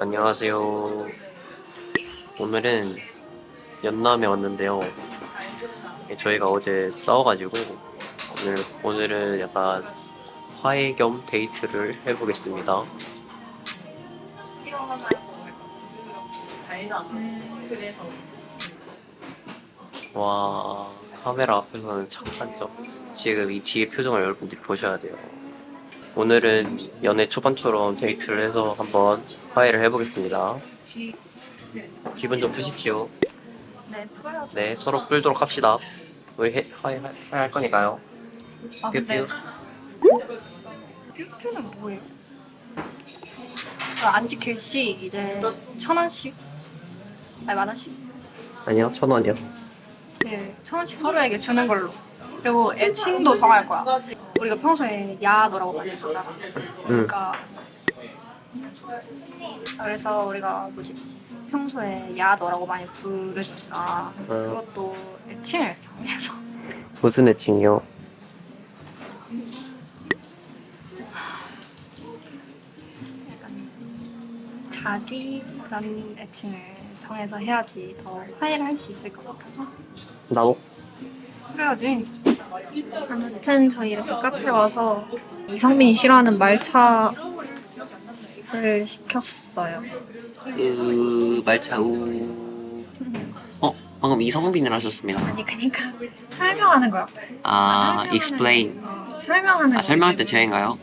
안녕하세요. 오늘은 연남에 왔는데요. 예, 저희가 어제 싸워가지고 오늘 오늘은 약간 화해 겸 데이트를 해보겠습니다. 와 카메라 앞에서는 착한 점. 지금 이 뒤에 표정을 여러분들이 보셔야 돼요. 오늘은 연애 초반처럼 데이트를 해서 한번 화해를 해보겠습니다. 기분 좀 푸십시오. 네, 풀어요. 네, 서로 풀도록 합시다. 우리 해, 화해, 화해 할 거니까요. 아, 근데 뾰뾰. 큐큐는 뭐예요? 아, 안 지킬 시 이제 천 원씩? 아니 만 원씩? 아니요, 천 원이요. 네, 천 원씩 서로에게 주는 걸로. 그리고 애칭도 정할 거야. 우리가 평소에 야 너라고 많이. 응. 그러니까 그래서 우리가 뭐지? 평소에 야 너라고 많이 부르니까 그것도 애칭을 정해서 무슨 애칭이요? 약간 자기 그런 애칭을 정해서 해야지 더 화해를 할 수 있을 것 같아서 나도. 그래야지 아무튼 저희 이렇게 카페 와서 이성민이 싫어하는 말차를 시켰어요. 으, 말차, 우. 어, 방금 이성빈을 하셨습니다. 아니 그니까 설명하는 거야. 아, 설명하는- explain. 어, 설명하는 아, 거. 설명할 때 제인가요?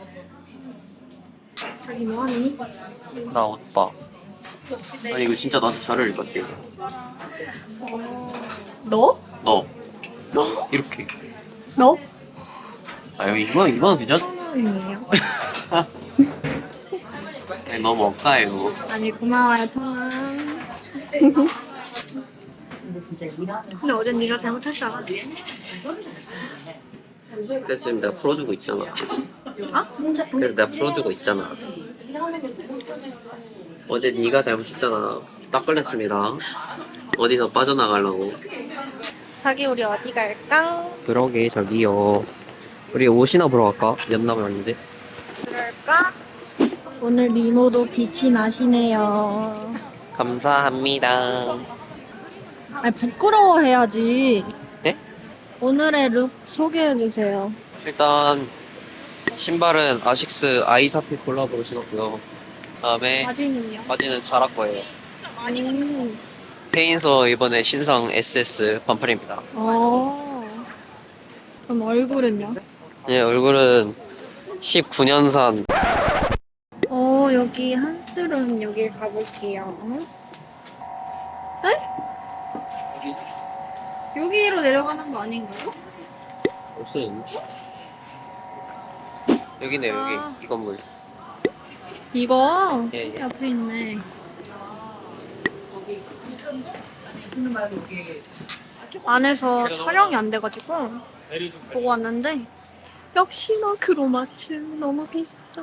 자기 뭐하니? 나 오빠. 아니, 이거 진짜 나한테 잘 어울릴 것 같아. 너? 너. 너? 이렇게. 너? 아, 여기 이거, 이거는 괜찮아. 천원이에요. 아니, 너무 억까요. 아니 고마워요 천원. 근데 어제 네가 잘못했잖아. 그래서 지금 내가 풀어주고 있잖아. 아? 그래서 내가 풀어주고 있잖아. 어제 네가 잘못했잖아. 딱 걸렸습니다. 어디서 빠져나가려고. 자기 우리 어디 갈까? 그러게 저기요. 우리 옷이나 보러 갈까? 연남에 왔는데. 그럴까? 오늘 미모도 빛이 나시네요. 감사합니다. 아니 부끄러워 해야지. 네? 오늘의 룩 소개해 주세요. 일단 신발은 아식스 아이사피 콜라보로 신었고요. 그다음에 바지는요? 바지는 자라 거예요. 음. 페인서 이번에 신상 SS 반팔입니다. 어. 그럼 얼굴은요? 네 얼굴은 19년산 어 여기 한스름 여길 가볼게요. 에? 여기로 내려가는 거 아닌가요? 없어요. 여기네 여기 아. 이 건물. 이거 예, 예. 앞에 있네. 안에서 촬영이 안 돼가지고 보고 왔는데 역시나 크로마츠 너무 비싸.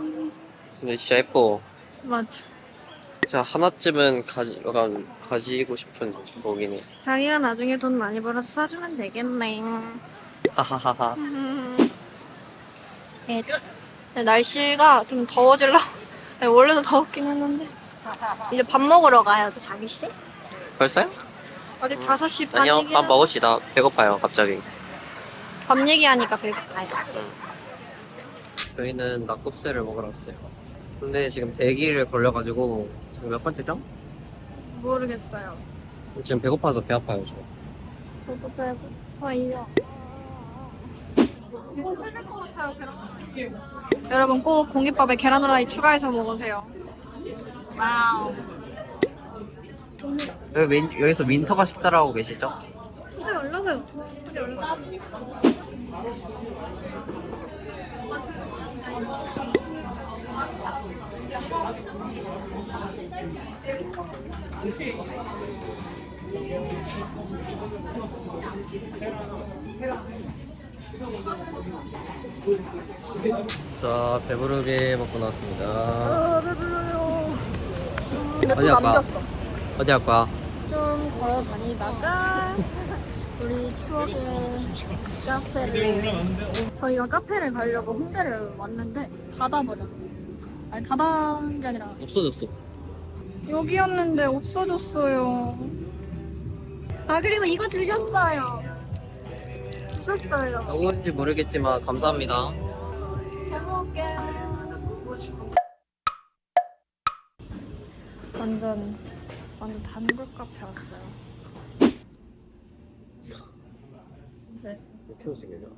근데 진짜 예뻐. 맞아. 진짜 하나쯤은 가지, 약간 가지고 싶은 거기네. 자기가 나중에 돈 많이 벌어서 사주면 되겠네. 하하하하. 음. 네. 근데 날씨가 좀 더워질라. 네, 원래도 더웠긴 했는데 이제 밥 먹으러 가야죠, 자기 씨. 벌써요? 아직 음. 5시 아니요, 반이긴 밥 먹읍시다. 배고파요, 갑자기. 밥 얘기하니까 배고파요. 저희는 낙곱새를 먹으러 왔어요. 근데 지금 대기를 걸려가지고 지금 몇 번째죠? 모르겠어요. 지금 배고파서 배 아파요, 저. 저도 배고파요. 여러분 꼭 공깃밥에 계란 후라이 추가해서 먹으세요. 와우. 여기 민, 여기서 민터가 식사를 하고 계시죠? 빨리 올라가요. 빨리 올라가. 자, 배부르게 먹고 나왔습니다. 아, 배불러요. 근데 또 어디? 남겼어. 어디 할 거야? 좀 걸어 다니다가 우리 추억의 카페를 저희가 카페를 가려고 홍대를 왔는데 닫아버렸. 아니 닫은 게 아니라 없어졌어. 여기였는데 없어졌어요. 아 그리고 이거 주셨어요. 주셨어요. 누구인지 모르겠지만 감사합니다. 잘 먹을게요. 완전 완전 단골 카페 왔어요. 이렇게 못생겼냐?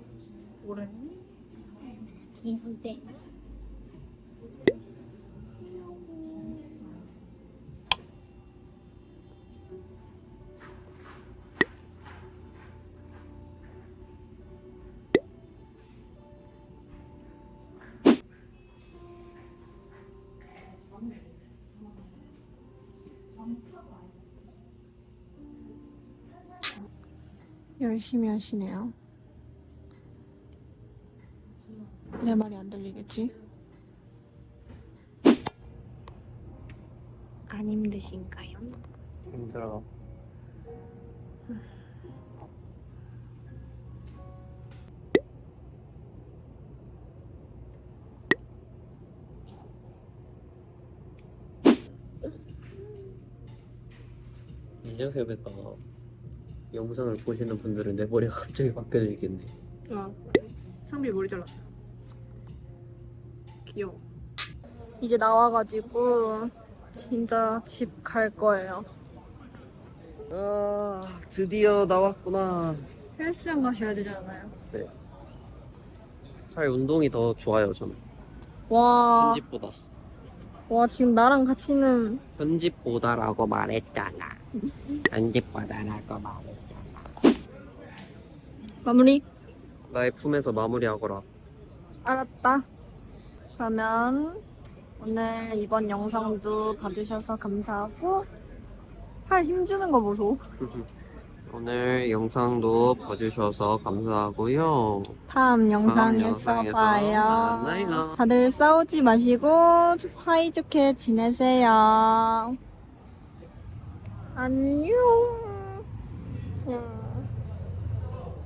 열심히 하시네요. 내 말이 안 들리겠지? 안 힘드신가요? 힘들어. 이 녀석에다가 영상을 보시는 분들은 내 머리가 갑자기 바뀌어져 있겠네. 어. 상비 머리 잘랐어. 귀여워. 이제 나와가지고 진짜 집 갈 거예요. 아 드디어 나왔구나. 헬스장 가셔야 되잖아요. 살 운동이 더 좋아요 저는. 와, 편집보다. 와 지금 나랑 같이는 편집보다라고 말했잖아. 편집보다라고 말했잖아. 마무리. 나의 품에서 마무리하거라. 알았다. 그러면 오늘 이번 영상도 봐주셔서 감사하고 팔 힘주는 거 보소. 오늘 영상도 봐주셔서 감사하고요. 다음 영상에서 영상에서 봐요. 만나요. 다들 싸우지 마시고 사이좋게 지내세요. 안녕. 음.